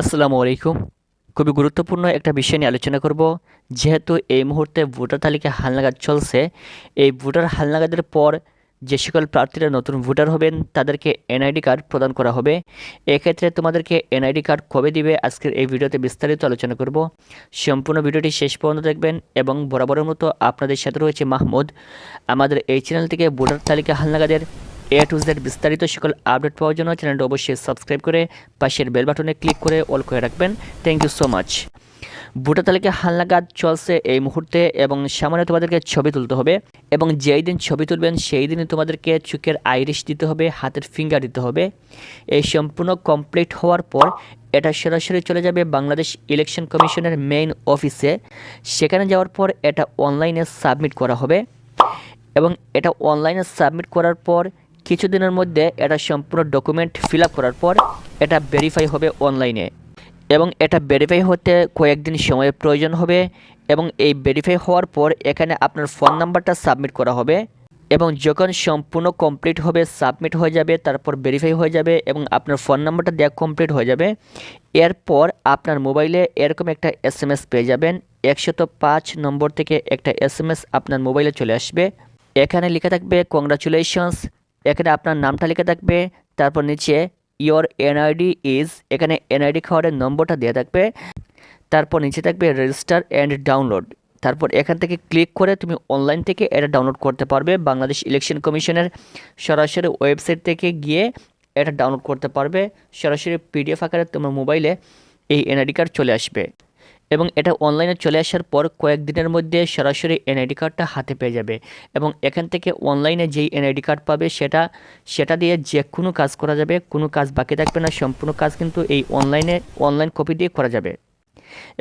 আসসালামু আলাইকুম। খুবই গুরুত্বপূর্ণ একটা বিষয় নিয়ে আলোচনা করব। যেহেতু এই মুহূর্তে ভোটার তালিকা হালনাগাদ চলছে, এই ভোটার হালনাগাদের পর যে সকল প্রার্থীরা নতুন ভোটার হবেন, তাদেরকে এনআইডি কার্ড প্রদান করা হবে। এক্ষেত্রে তোমাদেরকে এনআইডি কার্ড কবে দিবে আজকের এই ভিডিওতে বিস্তারিত আলোচনা করব। সম্পূর্ণ ভিডিওটি শেষ পর্যন্ত দেখবেন এবং বরাবরের মতো আপনাদের সাথে রয়েছে মাহমুদ। আমাদের এই চ্যানেল থেকে ভোটার তালিকা হালনাগাদের এ টু জেড বিস্তারিত সকল আপডেট পাওয়ার জন্য চ্যানেলটি অবশ্যই সাবস্ক্রাইব করে পাশের বেল বাটনে ক্লিক করে অল করে রাখবেন। Thank you so much voter তালিকা হালনাগাদ চলছে এই মুহূর্তে এবং সামনে তোমাদেরকে ছবি তুলতে হবে এবং যেই দিন ছবি তুলবেন, সেই দিনে তোমাদেরকে চোখের আইরিশ দিতে হবে, হাতের ফিঙ্গার দিতে হবে। এই সম্পূর্ণ কমপ্লিট হওয়ার পর এটা সরাসরি চলে যাবে বাংলাদেশ ইলেকশন কমিশনের মেইন অফিসে সেখানে যাওয়ার পর এটা অনলাইনে সাবমিট করা হবে এবং এটা অনলাইনে সাবমিট করার পর কিছুদিনের মধ্যে এটা সম্পূর্ণ ডকুমেন্ট ফিল করার পর এটা ভেরিফাই হবে অনলাইনে এবং এটা ভেরিফাই হতে কয়েকদিন সময়ের প্রয়োজন হবে এবং এই ভেরিফাই হওয়ার পর এখানে আপনার ফোন নাম্বারটা সাবমিট করা হবে এবং যখন সম্পূর্ণ কমপ্লিট হবে সাবমিট হয়ে যাবে, তারপর ভেরিফাই হয়ে যাবে এবং আপনার ফোন নাম্বারটা দেওয়া কমপ্লিট হয়ে যাবে। এরপর আপনার মোবাইলে এরকম একটা এস এম এস পেয়ে যাবেন। একশত পাঁচ নম্বর থেকে একটা এস এম এস আপনার মোবাইলে চলে আসবে। এখানে লেখা থাকবে কংগ্রাচুলেশনস এখানে আপনার নামটা লেখা থাকবে, তারপর নিচে ইয়োর এনআইডি ইজ এখানে এনআইডি খাওয়ারের নম্বরটা দেওয়া থাকবে, তারপর নিচে থাকবে রেজিস্টার অ্যান্ড ডাউনলোড তারপর এখান থেকে ক্লিক করে তুমি অনলাইন থেকে এটা ডাউনলোড করতে পারবে, বাংলাদেশ ইলেকশন কমিশনের সরাসরি ওয়েবসাইট থেকে গিয়ে এটা ডাউনলোড করতে পারবে, সরাসরি পিডিএফ আকারে তোমার মোবাইলে এই এনআইডি কার্ড চলে আসবে। এবং এটা অনলাইনে চলে আসার পর কয়েকদিনের মধ্যে সরাসরি এনআইডি কার্ডটা হাতে পেয়ে যাবে এবং এখান থেকে অনলাইনে যেই এনআইডি কার্ড পাবে সেটা সেটা দিয়ে যে কোনো কাজ করা যাবে, কোনো কাজ বাকি থাকবে না, সম্পূর্ণ কাজ কিন্তু এই অনলাইনে অনলাইন কপি দিয়ে করা যাবে।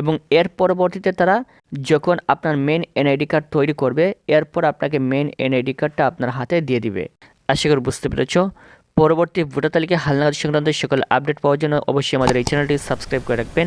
এবং এর পরবর্তীতে তারা যখন আপনার মেন এনআইডি কার্ড তৈরি করবে, এরপর আপনাকে মেন এনআইডি কার্ডটা আপনার হাতে দিয়ে দিবে। আশা করি বুঝতে পেরেছ। পরবর্তী ভোটার তালিকা হালনাগাদ সংক্রান্ত সকল আপডেট পাওয়ার জন্য অবশ্যই আমাদের এই চ্যানেলটি সাবস্ক্রাইব করে রাখবেন।